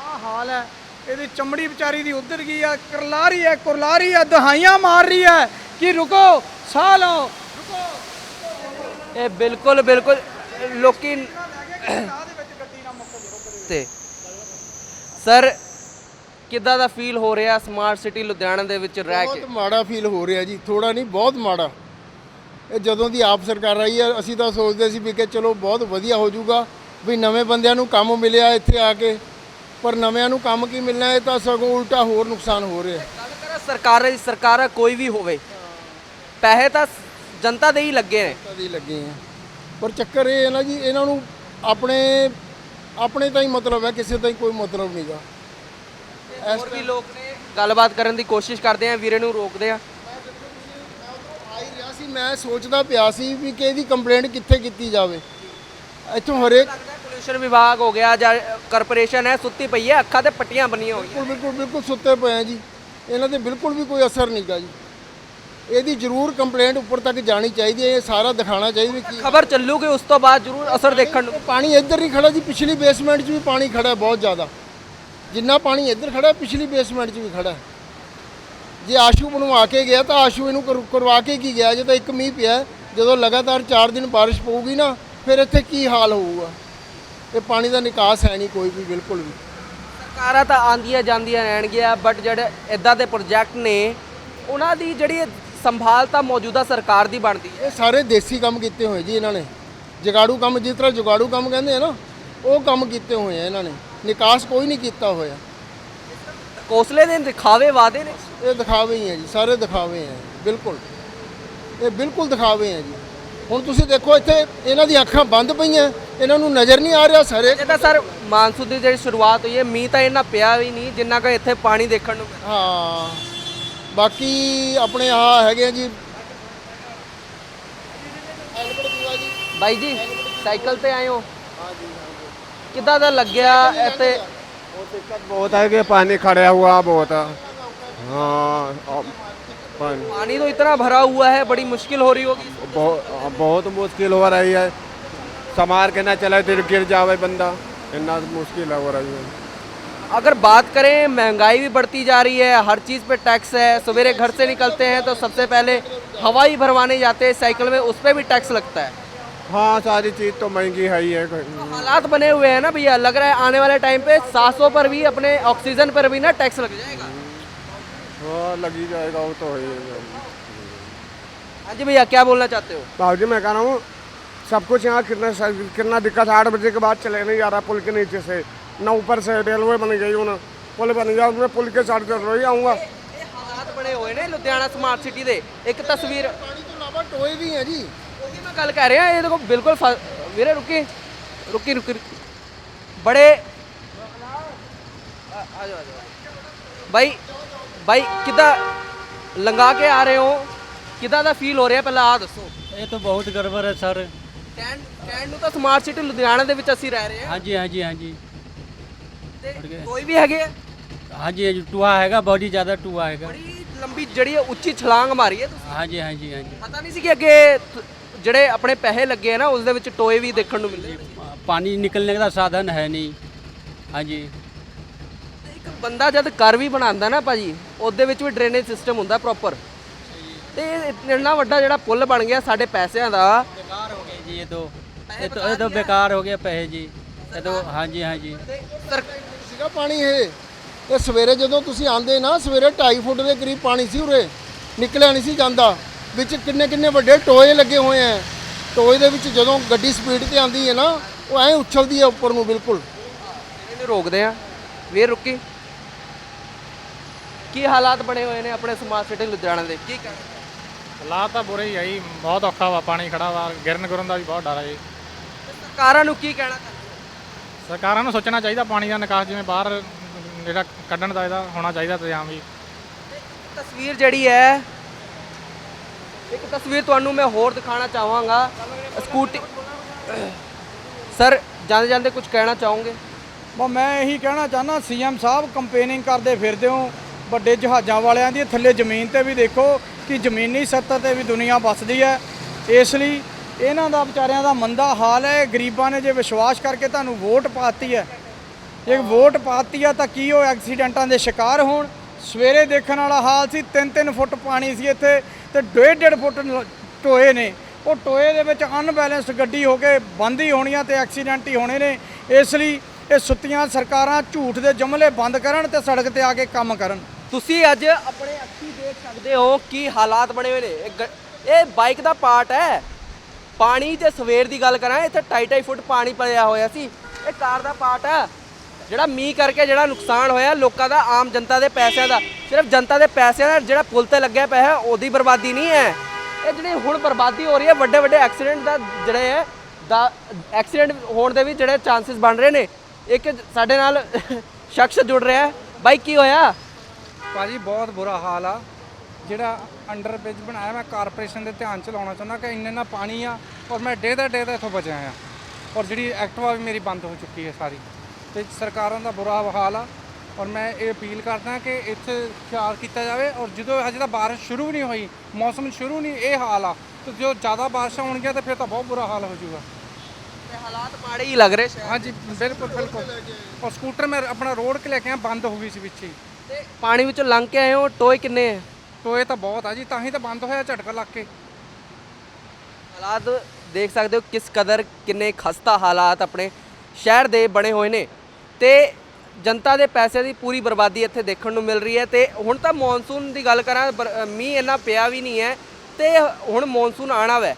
ਆ ਹਾਲ ਹੈ ਇਹਦੀ ਚਮੜੀ ਵਿਚਾਰੀ ਦੀ ਉਧਰ ਗਈ ਆ ਕਰਲਾ ਰਹੀ ਹੈ ਕੁਰਲਾ ਰਹੀ ਹੈ ਦਹਾਈਆਂ ਮਾਰ ਰਹੀ ਹੈ ਕਿ ਰੁਕੋ ਸਾਹ ਲਓ ਇਹ ਬਿਲਕੁਲ ਬਿਲਕੁਲ ਲੋਕੀ ਤੇ ਸਰ ਕਿੱਦਾਂ ਦਾ ਫੀਲ ਹੋ ਰਿਹਾ ਸਮਾਰਟ ਸਿਟੀ ਲੁਧਿਆਣਾ ਦੇ ਵਿੱਚ ਰਹਿ ਕੇ? ਬਹੁਤ ਮਾੜਾ ਫੀਲ ਹੋ ਰਿਹਾ ਜੀ ਥੋੜਾ ਨਹੀਂ ਬਹੁਤ ਮਾੜਾ। ਇਹ ਜਦੋਂ ਦੀ ਆਪ ਸਰਕਾਰ ਆਈ ਹੈ ਅਸੀਂ ਤਾਂ ਸੋਚਦੇ ਸੀ ਵੀ ਕਿ ਚਲੋ ਬਹੁਤ ਵਧੀਆ ਹੋ ਜਾਊਗਾ ਵੀ ਨਵੇਂ ਬੰਦਿਆਂ ਨੂੰ ਕੰਮ ਮਿਲਿਆ ਇੱਥੇ ਆ ਕੇ। ਪਰ ਨਵਿਆਂ ਨੂੰ ਕੰਮ ਕੀ ਮਿਲਣਾ ਇਹ ਤਾਂ ਸਗੋਂ ਉਲਟਾ ਹੋਰ ਨੁਕਸਾਨ ਹੋ ਰਿਹਾ। ਗੱਲ ਕਰਾਂ ਸਰਕਾਰ ਸਰਕਾਰ ਕੋਈ ਵੀ ਹੋਵੇ। ਪੈਸੇ ਤਾਂ ਜਨਤਾ ਦੇ ਹੀ ਲੱਗੇ ਨੇ। ਕਦੀ ਲੱਗੇ ਆ। ਪਰ ਚੱਕਰ ਇਹ ਹੈ ਨਾ ਜੀ ਇਹਨਾਂ ਨੂੰ ਆਪਣੇ ਆਪਣੇ ਤਾਂ ਹੀ ਮਤਲਬ ਹੈ ਕਿਸੇ ਦਾ ਹੀ ਕੋਈ ਮਤਲਬ ਨਹੀਂਗਾ ਹੋਰ ਵੀ ਲੋਕ ਨੇ ਗੱਲਬਾਤ ਕਰਨ ਦੀ ਕੋਸ਼ਿਸ਼ ਕਰਦੇ ਆ ਵੀਰੇ ਨੂੰ ਰੋਕਦੇ ਆ। ਆ ਹੀ ਰਿਹਾ ਸੀ ਮੈਂ ਸੋਚਦਾ ਪਿਆ ਸੀ ਵੀ ਕਿ ਇਹਦੀ ਕੰਪਲੇਂਟ ਕਿੱਥੇ ਕੀਤੀ ਜਾਵੇ। ਇੱਥੋਂ ਹਰੇਕ ਪੋਲੂਸ਼ਨ ਵਿਭਾਗ ਹੋ ਗਿਆ ਜਾਂ ਕਾਰਪੋਰੇਸ਼ਨ ਹੈ ਸੁੱਤੀ ਪਈ ਹੈ ਅੱਖਾਂ ਤੇ ਪੱਟੀਆਂ ਬੰਨੀਆਂ ਹੋਈਆਂ। ਬਿਲਕੁਲ ਬਿਲਕੁਲ ਬਿਲਕੁਲ ਸੁੱਤੇ ਪਏ ਆ ਜੀ। ਇਹਨਾਂ ਤੇ ਬਿਲਕੁਲ ਵੀ ਕੋਈ ਅਸਰ ਨਹੀਂਗਾ ਜੀ। ਇਹਦੀ ਜ਼ਰੂਰ ਕੰਪਲੇਂਟ ਉੱਪਰ ਤੱਕ ਜਾਣੀ ਚਾਹੀਦੀ ਹੈ ਇਹ ਸਾਰਾ ਦਿਖਾਣਾ ਚਾਹੀਦਾ ਵੀ ਕੀ ਖਬਰ ਚੱਲੂਗੀ ਉਸ ਤੋਂ ਬਾਅਦ ਜ਼ਰੂਰ ਅਸਰ ਦੇਖਣ ਨੂੰ। ਪਾਣੀ ਇੱਧਰ ਨਹੀਂ ਖੜਾ ਜੀ ਪਿਛਲੀ ਬੇਸਮੈਂਟ 'ਚ ਵੀ ਪਾਣੀ ਖੜਾ ਬਹੁਤ ਜ਼ਿਆਦਾ। ਜਿੰਨਾ ਪਾਣੀ ਇੱਧਰ ਖੜਾ ਪਿਛਲੀ ਬੇਸਮੈਂਟ 'ਚ ਵੀ ਖੜਾ ਹੈ। ਜੇ ਆਸ਼ੂ ਬਣਵਾ ਕੇ ਗਿਆ ਤਾਂ ਆਸ਼ੂ ਇਹਨੂੰ ਕਰ- ਕਰਵਾ ਕੇ ਕੀ ਗਿਆ? ਜੇ ਤਾਂ ਇੱਕ ਮੀਂਹ ਪਿਆ ਜਦੋਂ ਲਗਾਤਾਰ 4 ਦਿਨ ਬਾਰਿਸ਼ ਪਊਗੀ ਨਾ ਫਿਰ ਇੱਥੇ ਕੀ ਹਾਲ ਹੋਊਗਾ? ਇਹ ਪਾਣੀ ਦਾ ਨਿਕਾਸ ਹੈ ਨਹੀਂ ਕੋਈ ਵੀ ਬਿਲਕੁਲ ਵੀ। ਸਰਕਾਰਾਂ ਤਾਂ ਆਂਦੀਆਂ ਜਾਂਦੀਆਂ ਰਹਿਣਗੀਆਂ ਬਟ ਜਿਹੜੇ ਇਦਾਂ ਦੇ ਪ੍ਰੋਜੈਕਟ ਨੇ ਉਹਨਾਂ ਦੀ ਜਿਹੜੀ ਸੰਭਾਲ ਤਾਂ ਮੌਜੂਦਾ ਸਰਕਾਰ ਦੀ ਬਣਦੀ ਹੈ। ਇਹ ਸਾਰੇ ਦੇਸੀ ਕੰਮ ਕੀਤੇ ਹੋਏ ਜੀ ਇਹਨਾਂ ਨੇ। ਜਗਾੜੂ ਕੰਮ ਜਿਸ ਤਰ੍ਹਾਂ ਜਗਾੜੂ ਕੰਮ ਕਹਿੰਦੇ ਆ ਨਾ ਉਹ ਕੰਮ ਕੀਤੇ ਹੋਏ ਆ ਇਹਨਾਂ ਨੇ। ਨਿਕਾਸ ਕੋਈ ਨਹੀਂ ਕੀਤਾ ਹੋਇਆ। ਕੋਸਲੇ ਦੇ ਦਿਖਾਵੇ ਵਾਦੇ ਨੇ? ਇਹ ਦਿਖਾਵੇ ਹੀ ਹੈ ਜੀ ਸਾਰੇ ਦਿਖਾਵੇ ਹੈ ਬਿਲਕੁਲ। ਇਹ ਬਿਲਕੁਲ ਦਿਖਾਵੇ ਹੈ ਜੀ। ਹੁਣ ਤੁਸੀਂ ਦੇਖੋ ਇੱਥੇ ਇਹਨਾਂ ਦੀਆਂ ਅੱਖਾਂ ਬੰਦ ਪਈਆਂ ਇਹਨਾਂ ਨੂੰ ਨਜ਼ਰ ਨਹੀਂ ਆ ਰਿਹਾ ਸਾਰੇ। ਇਹ ਤਾਂ ਸਰ ਮਾਨਸੂਨ ਦੀ ਜਿਹੜੀ ਸ਼ੁਰੂਆਤ ਹੋਈ ਹੈ ਮੀਂਹ ਤਾਂ ਇੰਨਾ ਪਿਆ ਵੀ ਨਹੀਂ ਜਿੰਨਾ ਕਿ ਇੱਥੇ ਪਾਣੀ ਦੇਖਣ ਨੂੰ ਮਿਲਿਆ। ਹਾਂ। ਬਾਕੀ ਆਪਣੇ ਆ ਹੈਗੇ ਆ ਜੀ। ਬਾਈ ਜੀ ਸਾਈਕਲ ਤੇ ਆਏ ਹੋ? ਕਿੱਦਾਂ ਦਾ ਲੱਗਿਆ ਇੱਥੇ दिक्कत बहुत है कि पानी खड़ा हुआ बहुत है हाँ अब पानी पानी तो इतना भरा हुआ है बड़ी मुश्किल हो रही होगी बहुत बहुत मुश्किल हो रही है संभार के ना चले तो गिर जावे बंदा इतना मुश्किल हो रही है अगर बात करें महंगाई भी बढ़ती जा रही है हर चीज़ पे टैक्स है सवेरे घर से निकलते हैं तो सबसे पहले हवाई भरवाने जाते हैं साइकिल में उस पर भी टैक्स लगता है हाँ सारी चीज़ तो महंगी है ही है हालात बने हुए हैं ना भैया लग रहा है आने वाले टाइम पे 700 पर भी अपने ऑक्सीजन पर भी ना टैक्स लग जाएगा हाँ लगी जाएगा वो तो है ही है हाँ जी भैया क्या बोलना चाहते हो बाबू जी मैं कह रहा हूँ सब कुछ यहाँ कितना कितना दिक्कत है आठ बजे के बाद चले नहीं जा रहा पुल के नीचे से ना ऊपर से रेलवे बन गई उन्हें पुल बन गया उसमें पुल के साथ चल रही आऊँगा ਇਹ ਹਾਲਾਤ ਬਣੇ ਹੋਏ ਨੇ ਲੁਧਿਆਣਾ ਸਮਾਰਟ ਸਿਟੀ ਦੇ ਇੱਕ ਤਸਵੀਰ ਪਾਣੀ ਤੋਂ ਇਲਾਵਾ ਟੋਏ ਵੀ ਹੈ ਜੀ ਉਹੀ ਮੈਂ ਗੱਲ ਕਰ ਰਿਹਾ ਇਹ ਦੇਖੋ ਬਿਲਕੁਲ ਵੀਰੇ ਰੁਕੀ ਰੁਕੀ ਰੁਕੀ ਰੁਕੀ। ਬੜੇ ਆ ਆ ਜਾਓ ਆ ਜਾਓ ਬਾਈ ਬਾਈ ਕਿੱਦਾਂ ਲੰਗਾ ਕੇ ਆ ਰਹੇ ਹੋ? ਕਿੱਦਾਂ ਦਾ ਫੀਲ ਹੋ ਰਿਹਾ? ਪਹਿਲਾਂ ਆ ਦੱਸੋ। ਇਹ ਤਾਂ ਬਹੁਤ ਗੜਬੜ ਹੈ ਸਰ। ਕਹਿਣ ਕਹਿਣ ਨੂੰ ਤਾਂ ਸਮਾਰਟ ਸਿਟੀ ਲੁਧਿਆਣਾ ਦੇ ਵਿੱਚ ਅਸੀਂ ਰਹਿ ਰਹੇ ਹਾਂ। ਹਾਂਜੀ ਹਾਂਜੀ ਹਾਂਜੀ। ਤੇ ਕੋਈ ਵੀ ਹੈਗੇ ਆ? ਹਾਂਜੀ ਇਹ ਟੂਆ ਹੈਗਾ ਬਹੁਤ ਜ਼ਿਆਦਾ ਟੂਆ ਹੈਗਾ। ਬੜੀ ਲੰਬੀ ਜਿਹੜੀ ਹੈ ਉੱਚੀ ਛਲਾਂਗ ਮਾਰੀ ਹੈ ਤੁਸੀਂ। ਹਾਂਜੀ ਹਾਂਜੀ ਹਾਂਜੀ। ਪਤਾ ਨਹੀਂ ਸੀ ਕਿ ਅੱਗੇ ਜਿਹੜੇ ਆਪਣੇ ਪੈਸੇ ਲੱਗੇ ਆ ਨਾ ਉਸ ਦੇ ਵਿੱਚ ਟੋਏ ਵੀ ਦੇਖਣ ਨੂੰ ਮਿਲਦੇ ਨੇ ਪਾਣੀ ਨਿਕਲਣੇ ਦਾ ਸਾਧਨ ਹੈ ਨਹੀਂ ਹਾਂਜੀ ਤੇ ਇੱਕ ਬੰਦਾ ਜਦ ਘਰ ਵੀ ਬਣਾਉਂਦਾ ਨਾ ਭਾਜੀ ਉਹਦੇ ਵਿੱਚ ਵੀ ਡਰੇਨੇਜ ਸਿਸਟਮ ਹੁੰਦਾ ਪ੍ਰੋਪਰ ਤੇ ਇਹ ਇੰਨਾ ਵੱਡਾ ਜਿਹੜਾ ਪੁਲ ਬਣ ਗਿਆ ਸਾਡੇ ਪੈਸਿਆਂ ਦਾ बेकार हो गए जी ये तो ये तो ये तो बेकार हो गया पैसे जी ये तो हाँ जी हाँ जी ਤੇ ਸਰ ਸੀਗਾ ਪਾਣੀ ਇਹ ਇਹ ਸਵੇਰੇ ਜਦੋਂ ਤੁਸੀਂ ਆਂਦੇ ਨਾ ਸਵੇਰੇ 2.5 ਫੁੱਟ ਦੇ ਕਰੀਬ ਪਾਣੀ ਸੀ ਉਰੇ ਨਿਕਲਿਆ ਨਹੀਂ ਸੀ ਜਾਂਦਾ ਵਿੱਚ ਕਿੰਨੇ ਕਿੰਨੇ ਵੱਡੇ ਟੋਏ ਲੱਗੇ ਹੋਏ ਆ ਟੋਏ ਦੇ ਵਿੱਚ ਜਦੋਂ ਗੱਡੀ ਸਪੀਡ ਤੇ ਆਂਦੀ ਹੈ ਨਾ ਉਹ ਐਂ ਉਛਲਦੀ ਹੈ ਉੱਪਰ ਨੂੰ ਬਿਲਕੁਲ। ਇਹਨੂੰ ਰੋਕਦੇ ਆ। ਵੀਰ ਰੁਕੀ। ਕੀ ਹਾਲਾਤ ਬਣੇ ਹੋਏ ਨੇ ਆਪਣੇ ਸਮਾਰਟ ਸਿਟੀ ਲੁਧਿਆਣਾ ਦੇ? ਕੀ ਕਹਿਣਾ ਹਾਲਾਤ ਤਾਂ ਬੁਰੇ ਹੀ ਆ ਜੀ। ਬਹੁਤ ਔਖਾ ਵਾ ਪਾਣੀ ਖੜਾ ਵਾ। ਗਿਰਨ ਗੁਰਨ ਦਾ ਵੀ ਬਹੁਤ ਡਰ ਆ ਜੀ। ਸਰਕਾਰਾਂ ਨੂੰ ਕੀ ਕਹਿਣਾ? ਸਰਕਾਰਾਂ ਨੂੰ ਸੋਚਣਾ ਚਾਹੀਦਾ ਪਾਣੀ ਦਾ ਨਿਕਾਸ ਜਿਵੇਂ ਬਾਹਰ ਜਿਹੜਾ ਕੱਢਣ ਦਾ ਇਹਦਾ ਹੋਣਾ ਚਾਹੀਦਾ ਇੰਤਜ਼ਾਮ ਵੀ। ਤਸਵੀਰ ਜਿਹੜੀ ਹੈ ਇੱਕ ਤਸਵੀਰ ਤੁਹਾਨੂੰ ਮੈਂ ਹੋਰ ਦਿਖਾਣਾ ਚਾਹਾਂਗਾ। ਸਕੂਟੀ ਸਰ, ਜਾਂਦੇ ਜਾਂਦੇ ਕੁਝ ਕਹਿਣਾ ਚਾਹੋਗੇ? ਮੈਂ ਇਹੀ ਕਹਿਣਾ ਚਾਹੁੰਦਾ, ਸੀਐਮ ਸਾਹਿਬ ਕੰਪੇਨਿੰਗ ਕਰਦੇ ਫਿਰਦੇ ਹੋ, ਵੱਡੇ ਜਹਾਜ਼ਾਂ ਵਾਲਿਆਂ ਦੀ, ਥੱਲੇ ਜ਼ਮੀਨ ਤੇ ਵੀ ਦੇਖੋ ਕਿ ਜ਼ਮੀਨੀ ਸਤਹ ਤੇ ਵੀ ਦੁਨੀਆ ਵੱਸਦੀ ਹੈ। ਇਸ ਲਈ ਇਹਨਾਂ ਦਾ ਵਿਚਾਰਿਆਂ ਦਾ ਮੰਦਾ ਹਾਲ ਹੈ, ਗਰੀਬਾਂ ਨੇ ਜੇ ਵਿਸ਼ਵਾਸ ਕਰਕੇ ਤੁਹਾਨੂੰ ਵੋਟ ਪਾਤੀ ਹੈ, ਜੇ ਵੋਟ ਪਾਤੀ ਆ ਤਾਂ ਕੀ ਉਹ ਐਕਸੀਡੈਂਟਾਂ ਦੇ ਸ਼ਿਕਾਰ ਹੋਣ? ਸਵੇਰੇ ਦੇਖਣ ਵਾਲਾ ਹਾਲ ਸੀ 3-3 ਫੁੱਟ ਪਾਣੀ ਸੀ ਇੱਥੇ ਤੇ 1.5 ਫੁੱਟ ਲ- ਟੋਏ ਨੇ। ਉਹ ਟੋਏ ਦੇ ਵਿੱਚ ਅਨਬੈਲੈਂਸਡ ਗੱਡੀ ਹੋ ਕੇ ਬੰਦ ਹੀ ਹੋਣੀਆਂ ਤੇ ਐਕਸੀਡੈਂਟ ਹੀ ਹੋਣੇ ਨੇ। ਇਸ ਲਈ ਇਹ ਸੁੱਤੀਆਂ ਸਰਕਾਰਾਂ ਝੂਠ ਦੇ ਜਮਲੇ ਬੰਦ ਕਰਨ ਤੇ ਸੜਕ ਤੇ ਆ ਕੇ ਕੰਮ ਕਰਨ। ਤੁਸੀਂ ਅੱਜ ਆਪਣੇ ਅੱਖੀ ਦੇਖ ਸਕਦੇ ਹੋ ਕੀ ਹਾਲਾਤ ਬਣੇ ਹੋਏ ਨੇ। ਇਹ ਗ- ਇਹ ਬਾਈਕ ਦਾ ਪਾਰਟ ਹੈ। ਪਾਣੀ ਜੇ ਸਵੇਰ ਦੀ ਗੱਲ ਕਰਾਂ, ਇੱਥੇ 2.5 ਫੁੱਟ ਪਾਣੀ ਭਰਿਆ ਹੋਇਆ ਸੀ। ਇਹ ਕਾਰ ਦਾ ਪਾਰਟ ਹੈ। ਜਿਹੜਾ ਮੀਂਹ ਕਰਕੇ ਜਿਹੜਾ ਨੁਕਸਾਨ ਹੋਇਆ ਲੋਕਾਂ ਦਾ, ਆਮ ਜਨਤਾ ਦੇ ਪੈਸਿਆਂ ਦਾ, ਸਿਰਫ ਜਨਤਾ ਦੇ ਪੈਸਿਆਂ ਦਾ, ਜਿਹੜਾ ਪੁਲ ਤੇ ਲੱਗਿਆ ਪਿਆ ਹੈ, ਉਹਦੀ ਬਰਬਾਦੀ ਨਹੀਂ ਹੈ। ਇਹ ਜਿਹੜੀ ਹੁਣ ਬਰਬਾਦੀ ਹੋ ਰਹੀ ਹੈ ਵੱਡੇ ਵੱਡੇ ਐਕਸੀਡੈਂਟ ਦਾ ਜਿਹੜੇ ਹੈ, ਦਾ ਐਕਸੀਡੈਂਟ ਹੋਣ ਦੇ ਵੀ ਜਿਹੜੇ ਚਾਂਸਸ ਬਣ ਰਹੇ ਨੇ। ਇੱਕ ਸਾਡੇ ਨਾਲ ਸ਼ਖਸ ਜੁੜ ਰਿਹਾ ਹੈ। ਬਾਈ, ਕੀ ਹੋਇਆ? ਭਾਜੀ, ਬਹੁਤ ਬੁਰਾ ਹਾਲ ਆ। ਜਿਹੜਾ ਅੰਡਰਬ੍ਰਿਜ ਬਣਾਇਆ, ਮੈਂ ਕਾਰਪੋਰੇਸ਼ਨ ਦੇ ਧਿਆਨ ਚ ਲਾਉਣਾ ਚਾਹੁੰਦਾ ਕਿ ਇੰਨਾ ਇੰਨਾ ਪਾਣੀ ਆ ਔਰ ਮੈਂ ਡੇਦਾ ਡੇਦਾ ਇੱਥੋਂ ਬਚਿਆ ਆ। ਔਰ ਜਿਹੜੀ ਐਕਟਿਵਾ ਵੀ ਮੇਰੀ ਬੰਦ ਹੋ ਚੁੱਕੀ ਹੈ ਸਾਰੀ। ਤੇ ਸਰਕਾਰਾਂ ਦਾ ਬੁਰਾ ਹਾਲ ਆ ਔਰ ਮੈਂ ਇਹ ਅਪੀਲ ਕਰਦਾ ਕਿ ਇੱਥੇ ਖਿਆਲ ਕੀਤਾ ਜਾਵੇ ਔਰ ਜਦੋਂ ਹਜੇ ਤਾਂ ਬਾਰਿਸ਼ ਸ਼ੁਰੂ ਵੀ ਨਹੀਂ ਹੋਈ ਮੌਸਮ ਸ਼ੁਰੂ ਨਹੀਂ ਇਹ ਹਾਲ ਆ। ਤੇ ਜੋ ਜ਼ਿਆਦਾ ਬਾਰਿਸ਼ਾਂ ਹੋਣਗੀਆਂ ਤਾਂ ਫਿਰ ਤਾਂ ਬਹੁਤ ਬੁਰਾ ਹਾਲ ਹੋ ਜਾਊਗਾ। ਤੇ ਹਾਲਾਤ ਮਾੜੇ ਹੀ ਲੱਗ ਰਹੇ ਸ਼ਾਇਦ ਹਾਂਜੀ ਬਿਲਕੁਲ ਬਿਲਕੁਲ। ਔਰ ਸਕੂਟਰ ਮੈਂ ਆਪਣਾ ਰੋਡ ਕੇ ਲੈ ਕੇ ਆ ਬੰਦ ਹੋ ਗਈ ਸੀ ਵਿੱਚ ਹੀ। ਤੇ ਪਾਣੀ ਵਿੱਚੋਂ ਲੰਘ ਕੇ ਆਏ ਹੋ ਟੋਏ ਕਿੰਨੇ ਹੈ ਟੋਏ ਤਾਂ ਬਹੁਤ ਆ ਜੀ ਤਾਂ ਹੀ ਤਾਂ ਬੰਦ ਹੋਇਆ ਝਟਕਾ ਲੱਗ ਕੇ। ਹਾਲਾਤ ਦੇਖ ਸਕਦੇ ਹੋ ਕਿਸ ਕਦਰ ਕਿੰਨੇ ਖਸਤਾ ਹਾਲਾਤ ਆਪਣੇ ਸ਼ਹਿਰ ਦੇ ਬਣੇ ਹੋਏ ਨੇ। ਤੇ ਜਨਤਾ ਦੇ ਪੈਸੇ ਦੀ ਪੂਰੀ ਬਰਬਾਦੀ ਇੱਥੇ ਦੇਖਣ ਨੂੰ ਮਿਲ ਰਹੀ ਹੈ ਤੇ ਹੁਣ ਤਾਂ ਮੌਨਸੂਨ ਦੀ ਗੱਲ ਕਰਾਂ, ਬਰ- ਮੀਂਹ ਇੰਨਾ ਪਿਆ ਵੀ ਨਹੀਂ ਹੈ ਤੇ ਹੁਣ ਮੌਨਸੂਨ ਆਣਾ ਵੈ।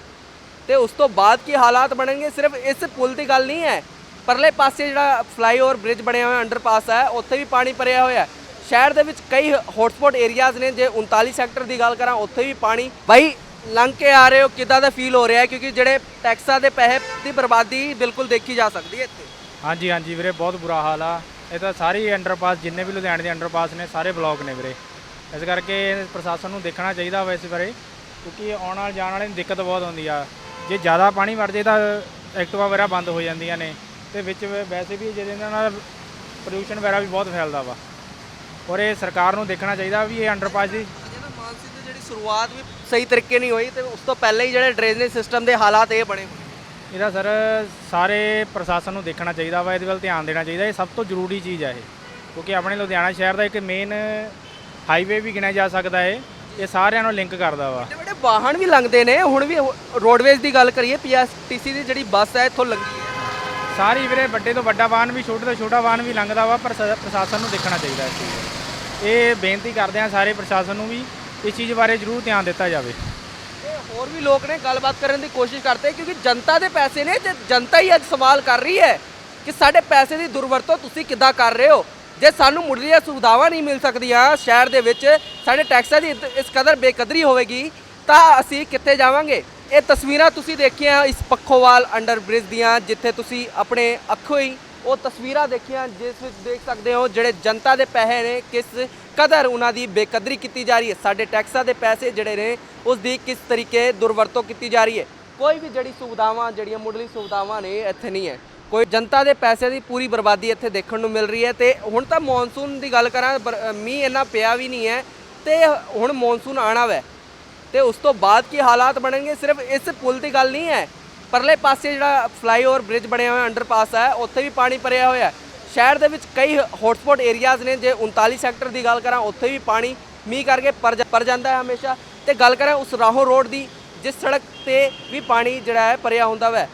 ਤੇ ਉਸ ਤੋਂ ਬਾਅਦ ਕੀ ਹਾਲਾਤ ਬਣਨਗੇ, ਸਿਰਫ ਇਸ ਪੁਲ ਦੀ ਗੱਲ ਨਹੀਂ ਹੈ। ਪਰਲੇ ਪਾਸੇ ਜਿਹੜਾ ਫਲਾਈਓਵਰ ਬ੍ਰਿਜ ਬਣਿਆ ਹੋਇਆ ਅੰਡਰਪਾਸ ਹੈ, ਉੱਥੇ ਵੀ ਪਾਣੀ ਭਰਿਆ ਹੋਇਆ ਸ਼ਹਿਰ ਦੇ ਵਿੱਚ ਕਈ ਹੌਟਸਪੌਟ ਏਰੀਆਜ਼ ਨੇ, ਜੇ 39 ਸੈਕਟਰ ਦੀ ਗੱਲ ਕਰਾਂ, ਉੱਥੇ ਵੀ ਪਾਣੀ। ਬਾਈ, ਲੰਘ ਕੇ ਆ ਰਹੇ ਹੋ, ਕਿਦਾਂ ਦਾ ਫੀਲ ਹੋ ਰਿਹਾ ਕਿਉਂਕਿ ਜਿਹੜੇ ਟੈਕਸਾਂ ਦੇ ਪੈਸੇ ਦੀ ਬਰਬਾਦੀ ਬਿਲਕੁਲ ਦੇਖੀ ਜਾ ਸਕਦੀ ਹੈ ਇੱਥੇ। ਹਾਂਜੀ ਹਾਂਜੀ ਵੀਰੇ, ਬਹੁਤ ਬੁਰਾ ਹਾਲ ਆ। ਇਹ ਤਾਂ ਸਾਰੇ ਅੰਡਰਪਾਸ ਜਿੰਨੇ ਵੀ ਲੁਧਿਆਣੇ ਦੇ ਅੰਡਰਪਾਸ ਨੇ, ਸਾਰੇ ਬਲੌਕ ਨੇ ਵੀਰੇ। ਇਸ ਕਰਕੇ ਪ੍ਰਸ਼ਾਸਨ ਨੂੰ ਦੇਖਣਾ ਚਾਹੀਦਾ ਵਾ ਇਸ ਬਾਰੇ, ਕਿਉਂਕਿ ਆਉਣ ਵਾਲੇ, ਜਾਣ ਵਾਲੇ ਨੂੰ ਦਿੱਕਤ ਬਹੁਤ ਆਉਂਦੀ ਆ। ਜੇ ਜ਼ਿਆਦਾ ਪਾਣੀ ਵੜ ਜੇ ਤਾਂ ਐਕਟਿਵਾ ਵਗੈਰਾ ਬੰਦ ਹੋ ਜਾਂਦੀਆਂ ਨੇ, ਤੇ ਵਿੱਚ ਵੈ- ਵੈਸੇ ਵੀ ਜਿਹਦੇ ਨਾਲ ਪੋਲਿਊਸ਼ਨ ਵਗੈਰਾ ਵੀ ਬਹੁਤ ਫੈਲਦਾ ਵਾ। ਔਰ ਇਹ ਸਰਕਾਰ ਨੂੰ ਦੇਖਣਾ ਚਾਹੀਦਾ ਵੀ ਇਹ ਅੰਡਰਪਾਸ ਦੀ ਮਾਨਸੀ ਦੀ ਜਿਹੜੀ ਸ਼ੁਰੂਆਤ ਵੀ ਸਹੀ ਤਰੀਕੇ ਨਹੀਂ ਹੋਈ, ਤੇ ਉਸ ਤੋਂ ਪਹਿਲਾਂ ਹੀ ਜਿਹੜੇ ਡਰੇਨੇਜ ਸਿਸਟਮ ਦੇ ਹਾਲਾਤ ਇਹ ਬਣੇ ਇਹਦਾ ਸਰ ਸਾਰੇ ਪ੍ਰਸ਼ਾਸਨ ਨੂੰ ਦੇਖਣਾ ਚਾਹੀਦਾ ਵਾ ਇਹਦੇ ਵੱਲ ਧਿਆਨ ਦੇਣਾ ਚਾਹੀਦਾ। ਇਹ ਸਭ ਤੋਂ ਜ਼ਰੂਰੀ ਚੀਜ਼ ਹੈ ਇਹ ਕਿਉਂਕਿ ਆਪਣੇ ਲੁਧਿਆਣਾ ਸ਼ਹਿਰ ਦਾ ਇੱਕ ਮੇਨ ਹਾਈਵੇ ਵੀ ਗਿਣਿਆ ਜਾ ਸਕਦਾ ਹੈ ਇਹ ਸਾਰਿਆਂ ਨੂੰ ਲਿੰਕ ਕਰਦਾ ਵਾ। ਵੱਡੇ ਵੱਡੇ ਵਾਹਨ ਵੀ ਲੰਘਦੇ ਨੇ ਹੁਣ ਵੀ ਰੋਡਵੇਜ਼ ਦੀ ਗੱਲ ਕਰੀਏ ਪੀਐਸਟੀਸੀ ਦੀ ਜਿਹੜੀ ਬੱਸ ਹੈ ਇੱਥੋਂ ਲੰਘੀ ਹੈ ਸਾਰੀ ਵੀਰੇ ਵੱਡੇ ਤੋਂ ਵੱਡਾ ਵਾਹਨ ਵੀ ਛੋਟੇ ਤੋਂ ਛੋਟਾ ਵਾਹਨ ਵੀ ਲੰਘਦਾ ਵਾ ਪਰ ਸ- ਪ੍ਰਸ਼ਾਸਨ ਨੂੰ ਦੇਖਣਾ ਚਾਹੀਦਾ ਇਸ ਚੀਜ਼ ਦਾ। ਇਹ ਬੇਨਤੀ ਕਰਦੇ ਆ ਸਾਰੇ ਪ੍ਰਸ਼ਾਸਨ ਨੂੰ ਵੀ ਇਸ ਚੀਜ਼ ਬਾਰੇ ਜ਼ਰੂਰ ਧਿਆਨ ਦਿੱਤਾ ਜਾਵੇ। ਹੋਰ ਵੀ ਲੋਕ ਨੇ ਗੱਲਬਾਤ ਕਰਨ ਦੀ ਕੋਸ਼ਿਸ਼ ਕਰਦੇ ਕਿਉਂਕਿ ਜਨਤਾ ਦੇ ਪੈਸੇ ਨੇ, ਜੇ ਜਨਤਾ ਹੀ ਅੱਜ ਸਵਾਲ ਕਰ ਰਹੀ ਹੈ ਕਿ ਸਾਡੇ ਪੈਸੇ ਦੀ ਦੁਰਵਰਤੋਂ ਤੁਸੀਂ ਕਿੱਦਾਂ ਕਰ ਰਹੇ ਹੋ? ਜੇ ਸਾਨੂੰ ਮੁੱਢਲੀਆਂ ਸੁਵਿਧਾਵਾਂ ਨਹੀਂ ਮਿਲ ਸਕਦੀਆਂ ਸ਼ਹਿਰ ਦੇ ਵਿੱਚ, ਸਾਡੇ ਟੈਕਸਾਂ ਦੀ ਇਸ ਕਦਰ ਬੇਕਦਰੀ ਹੋਵੇਗੀ, ਤਾਂ ਅਸੀਂ ਕਿੱਥੇ ਜਾਵਾਂਗੇ? ਇਹ ਤਸਵੀਰਾਂ ਤੁਸੀਂ ਦੇਖੀਆਂ ਇਸ ਪੱਖੋਵਾਲ ਅੰਡਰ ਬ੍ਰਿਜ ਦੀਆਂ, ਜਿੱਥੇ ਤੁਸੀਂ ਆਪਣੇ ਅੱਖੋਂ ਹੀ ਉਹ ਤਸਵੀਰਾਂ ਦੇਖੀਆਂ, ਜਿਸ ਵਿੱਚ ਦੇਖ ਸਕਦੇ ਹੋ ਜਿਹੜੇ ਜਨਤਾ ਦੇ ਪੈਸੇ ਨੇ, ਕਿਸ ਕਦਰ ਉਹਨਾਂ ਦੀ ਬੇਕਦਰੀ ਕੀਤੀ ਜਾ ਰਹੀ ਹੈ। ਸਾਡੇ ਟੈਕਸਾਂ ਦੇ ਪੈਸੇ ਜਿਹੜੇ ਨੇ, ਉਸ ਦੀ ਕਿਸ ਤਰੀਕੇ ਦੁਰਵਰਤੋਂ ਕੀਤੀ ਜਾ ਰਹੀ ਹੈ। ਕੋਈ ਵੀ ਜਿਹੜੀ ਸੁਵਿਧਾਵਾਂ, ਜਿਹੜੀਆਂ ਮੁੱਢਲੀ ਸੁਵਿਧਾਵਾਂ ਨੇ, ਇੱਥੇ ਨਹੀਂ ਹੈ। ਕੋਈ ਜਨਤਾ ਦੇ ਪੈਸੇ ਦੀ ਪੂਰੀ ਬਰਬਾਦੀ ਇੱਥੇ ਦੇਖਣ ਨੂੰ ਮਿਲ ਰਹੀ ਹੈ ਤੇ ਹੁਣ ਤਾਂ ਮੌਨਸੂਨ ਦੀ ਗੱਲ ਕਰਾਂ, ਬਰ- ਮੀਂਹ ਇੰਨਾ ਪਿਆ ਵੀ ਨਹੀਂ ਹੈ ਤੇ ਹੁਣ ਮੌਨਸੂਨ ਆਣਾ ਵੈ। ਤੇ ਉਸ ਤੋਂ ਬਾਅਦ ਕੀ ਹਾਲਾਤ ਬਣਨਗੇ, ਸਿਰਫ ਇਸ ਪੁਲ ਦੀ ਗੱਲ ਨਹੀਂ ਹੈ। ਪਰਲੇ ਪਾਸੇ ਜਿਹੜਾ ਫਲਾਈਓਵਰ ਬ੍ਰਿਜ ਬਣਿਆ ਹੋਇਆ, ਅੰਡਰਪਾਸ ਹੈ, ਉੱਥੇ ਵੀ ਪਾਣੀ ਭਰਿਆ ਹੋਇਆ ਹੈ। ਸ਼ਹਿਰ ਦੇ ਵਿੱਚ ਕਈ ਹੌਟਸਪੌਟ ਏਰੀਆਜ਼ ਨੇ, ਜੇ 39 ਸੈਕਟਰ ਦੀ ਗੱਲ ਕਰਾਂ, ਉੱਥੇ ਵੀ ਪਾਣੀ, ਮੀਂਹ ਕਰਕੇ ਭਰ ਜਾ- ਭਰ ਜਾਂਦਾ ਹੈ ਹਮੇਸ਼ਾ। ਤੇ ਗੱਲ ਕਰਾਂ ਉਸ ਰਾਹੋਂ ਰੋਡ ਦੀ, ਜਿਸ ਸੜਕ ਤੇ ਵੀ ਪਾਣੀ ਜਿਹੜਾ ਹੈ, ਭਰਿਆ ਹੁੰਦਾ ਵੈ।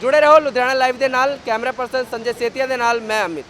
ਜੁੜੇ ਰਹੋ ਲੁਧਿਆਣਾ ਲਾਈਵ ਦੇ ਨਾਲ, ਕੈਮਰਾ ਪਰਸਨ ਸੰਜੇ ਸੇਤੀਆ ਦੇ ਨਾਲ, ਮੈਂ ਅਮਿਤ।